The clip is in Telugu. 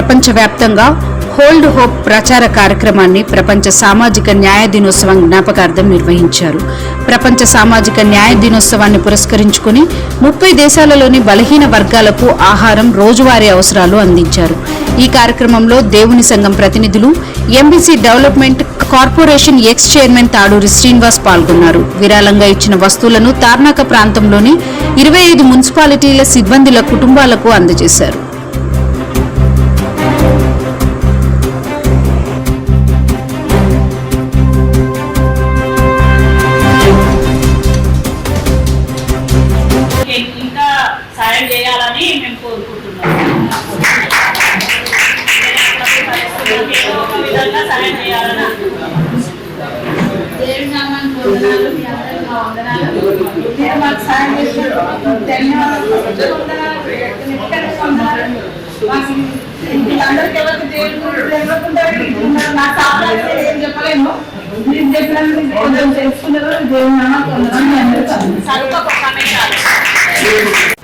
ప్రపంచవ్యాప్తంగా హోల్డ్ హోప్ ప్రచార కార్యక్రమాన్ని ప్రపంచ సామాజిక న్యాయ దినోత్సవం జ్ఞాపకార్థం నిర్వహించారు. ప్రపంచ సామాజిక న్యాయ దినోత్సవాన్ని పురస్కరించుకుని ముప్పై దేశాలలోని బలహీన వర్గాలకు ఆహారం రోజువారీ అవసరాలు అందించారు. ఈ కార్యక్రమంలో దేవుని సంఘం ప్రతినిధులు MBC development corporation ex chairman Taduri Srinivas పాల్గొన్నారు. విరాళంగా ఇచ్చిన వస్తువులను తార్నాక ప్రాంతంలోని ఇరవై ఐదు మున్సిపాలిటీల సిబ్బందిల కుటుంబాలకు అందజేశారు. సాయం చేయాలని మేము కోరుకుంటున్నాం ఏదో ఒక విధంగా సాయం చేయాలని అనుకుంటున్నాం. దేవుని ఎవరికి తెలియకుండా నా సామ్రాజ్యం ఏం చెప్పలేము మీరు చెప్పినందుకు కొంచెం తెలుసుకున్నారు